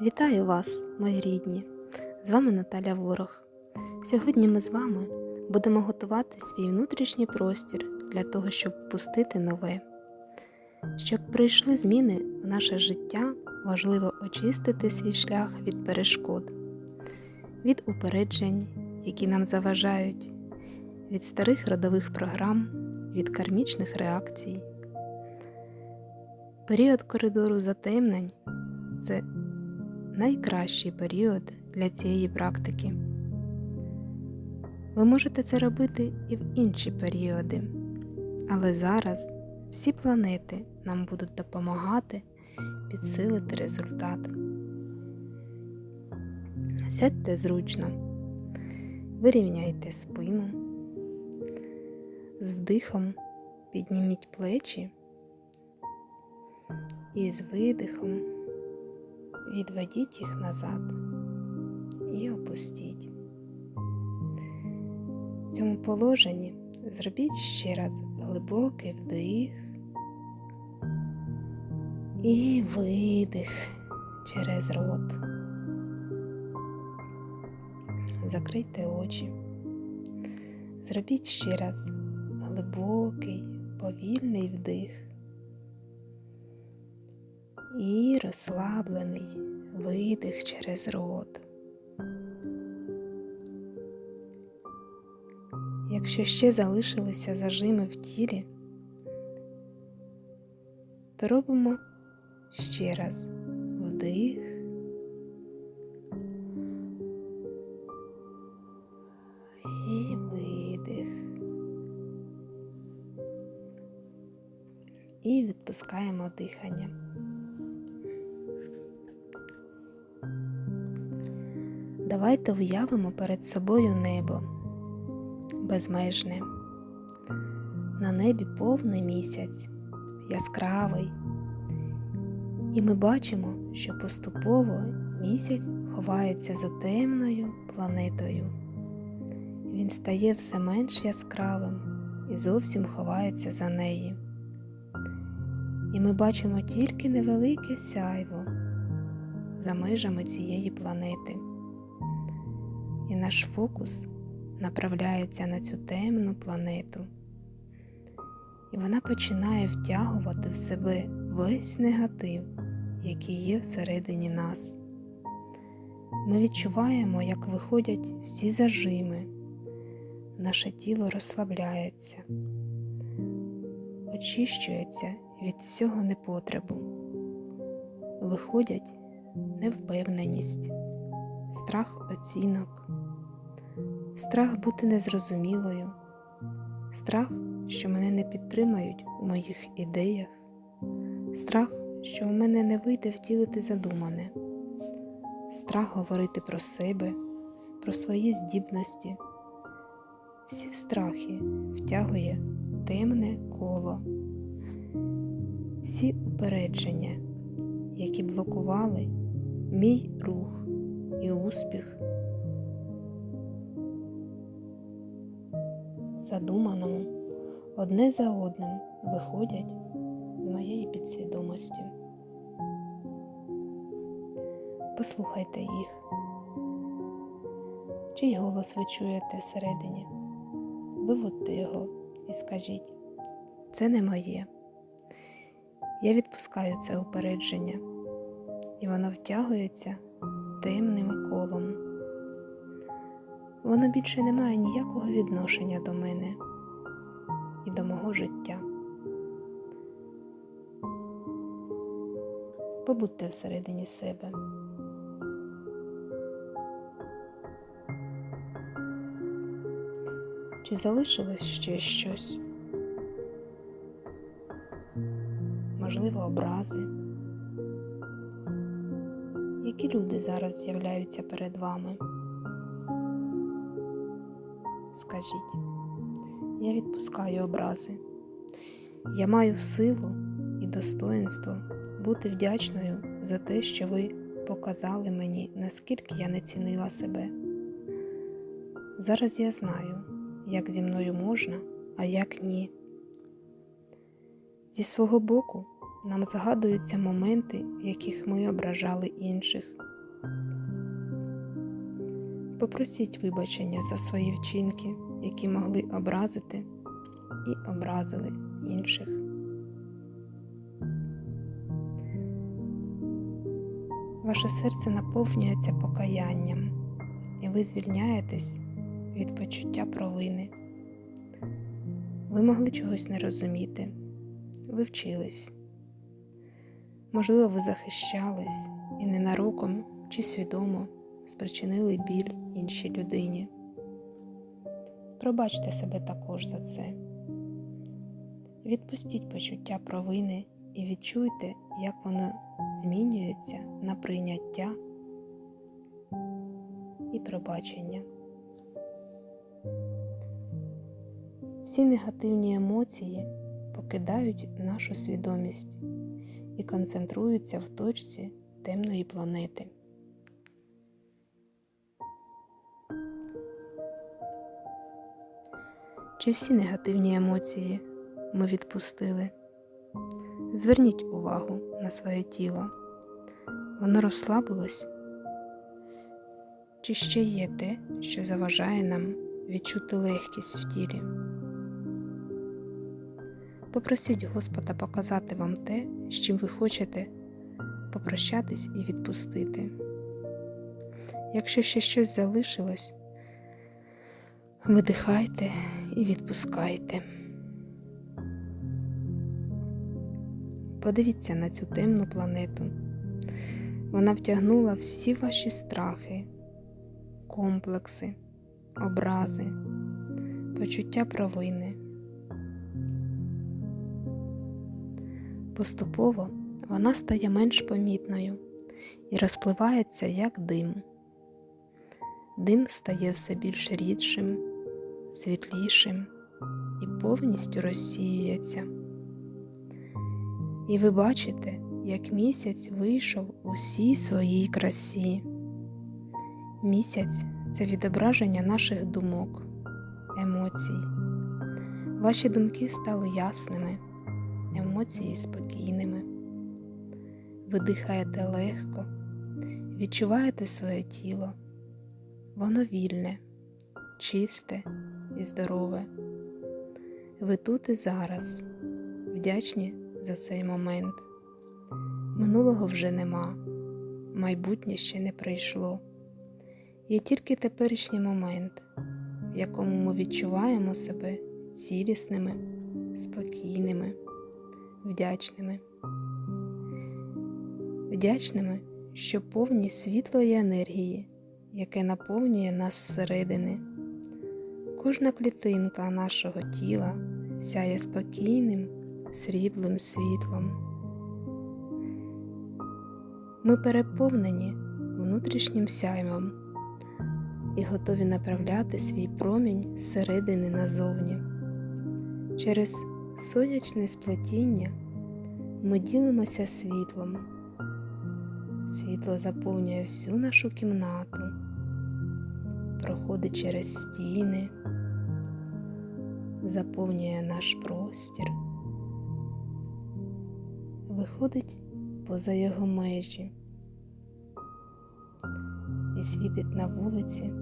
Вітаю вас, мої рідні! З вами Наталя Ворог. Сьогодні ми з вами будемо готувати свій внутрішній простір для того, щоб пустити нове. Щоб прийшли зміни в наше життя, важливо очистити свій шлях від перешкод, від упереджень, які нам заважають, від старих родових програм, від кармічних реакцій. Період коридору затемнень це найкращий період для цієї практики. Ви можете це робити і в інші періоди, але зараз всі планети нам будуть допомагати підсилити результат. Сядьте зручно, вирівняйте спину, з вдихом підніміть плечі і з видихом відведіть їх назад і опустіть. В цьому положенні зробіть ще раз глибокий вдих і видих через рот. Закрийте очі. Зробіть ще раз глибокий, повільний вдих і розслаблений видих через рот. Якщо ще залишилися зажими в тілі, то робимо ще раз вдих і видих. І відпускаємо дихання. Давайте уявимо перед собою небо безмежне. На небі повний місяць, яскравий, і ми бачимо, що поступово місяць ховається за темною планетою. Він стає все менш яскравим і зовсім ховається за неї. І ми бачимо тільки невелике сяйво за межами цієї планети і наш фокус направляється на цю темну планету, і вона починає втягувати в себе весь негатив, який є всередині нас. Ми відчуваємо, як виходять всі зажими, наше тіло розслабляється, очищується від всього непотребу, виходять невпевненість, страх оцінок, страх бути незрозумілою, страх, що мене не підтримають у моїх ідеях, страх, що в мене не вийде втілити задумане, страх говорити про себе, про свої здібності. Всі страхи втягує темне коло, всі упередження, які блокували мій рух і успіх. Задуманому одне за одним виходять з моєї підсвідомості. Послухайте їх, чий голос ви чуєте всередині, виводьте його і скажіть, це не моє. Я відпускаю це упередження, і воно втягується темним колом. Воно більше не має ніякого відношення до мене і до мого життя. Побудьте всередині себе. Чи залишилось ще щось? Можливо, образи? Які люди зараз з'являються перед вами? Скажіть, я відпускаю образи. Я маю силу і достоинство бути вдячною за те, що ви показали мені, наскільки я не цінила себе. Зараз я знаю, як зі мною можна, а як ні. Зі свого боку нам згадуються моменти, в яких ми ображали інших. Попросіть вибачення за свої вчинки, які могли образити і образили інших. Ваше серце наповнюється покаянням, і ви звільняєтесь від почуття провини. Ви могли чогось не розуміти, ви вчились. Можливо, ви захищались і ненароком чи свідомо спричинили біль іншій людині. Пробачте себе також за це. Відпустіть почуття провини і відчуйте, як воно змінюється на прийняття і пробачення. Всі негативні емоції покидають нашу свідомість і концентруються в точці темної планети. Чи всі негативні емоції ми відпустили? Зверніть увагу на своє тіло. Воно розслабилось? Чи ще є те, що заважає нам відчути легкість в тілі? Попросіть Господа показати вам те, з чим ви хочете попрощатись і відпустити. Якщо ще щось залишилось, видихайте і відпускайте. Подивіться на цю темну планету. Вона втягнула всі ваші страхи, комплекси, образи, почуття провини. Поступово вона стає менш помітною і розпливається як дим. Дим стає все більш рідшим, світлішим і повністю розсіюється. І ви бачите, як місяць вийшов у всій своїй красі. Місяць це відображення наших думок, емоцій. Ваші думки стали ясними, емоції спокійними. Ви дихаєте легко, відчуваєте своє тіло. Воно вільне, чисте і здорове. Ви тут і зараз, вдячні за цей момент. Минулого вже нема, майбутнє ще не прийшло. Є тільки теперішній момент, в якому ми відчуваємо себе цілісними, спокійними, вдячними. Вдячними, що повні світлої енергії, яке наповнює нас зсередини. Кожна клітинка нашого тіла сяє спокійним, сріблим світлом. Ми переповнені внутрішнім сяйвом і готові направляти свій промінь зсередини назовні. Через сонячне сплетіння ми ділимося світлом. Світло заповнює всю нашу кімнату, проходить через стіни, заповнює наш простір, виходить поза його межі і світить на вулиці,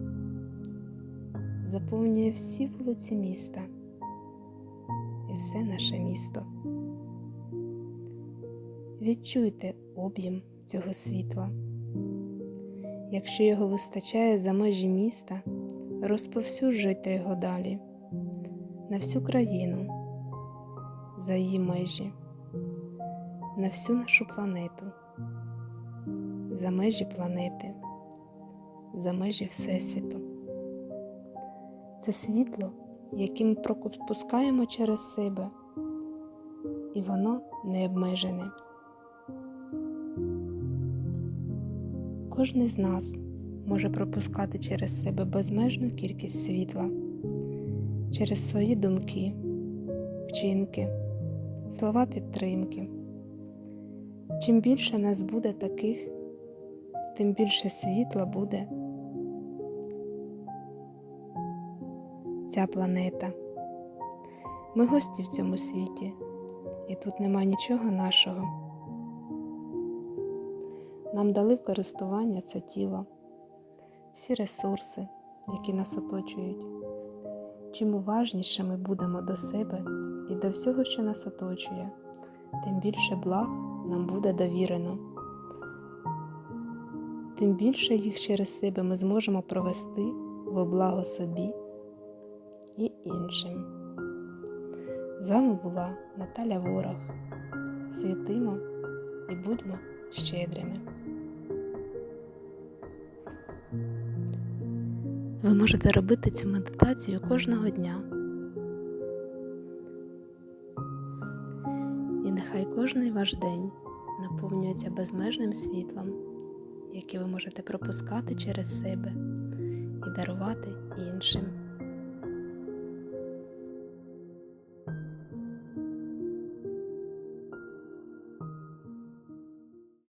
заповнює всі вулиці міста і все наше місто. Відчуйте об'єм цього світла. Якщо його вистачає за межі міста, розповсюджуйте його далі на всю країну, за її межі, на всю нашу планету, за межі планети, за межі Всесвіту. Це світло, яке ми пропускаємо через себе, і воно не обмежене. Кожен з нас може пропускати через себе безмежну кількість світла, через свої думки, вчинки, слова підтримки. Чим більше нас буде таких, тим більше світла буде ця планета. Ми гості в цьому світі, і тут нема нічого нашого. нам дали в користування це тіло, всі ресурси, які нас оточують. Чим уважніше ми будемо до себе і до всього, що нас оточує, тим більше благ нам буде довірено, тим більше їх через себе ми зможемо провести во благо собі і іншим. З вами була Наталя Ворог. Світимо і будьмо щедрими. Ви можете робити цю медитацію кожного дня. І нехай кожний ваш день наповнюється безмежним світлом, яке ви можете пропускати через себе і дарувати іншим.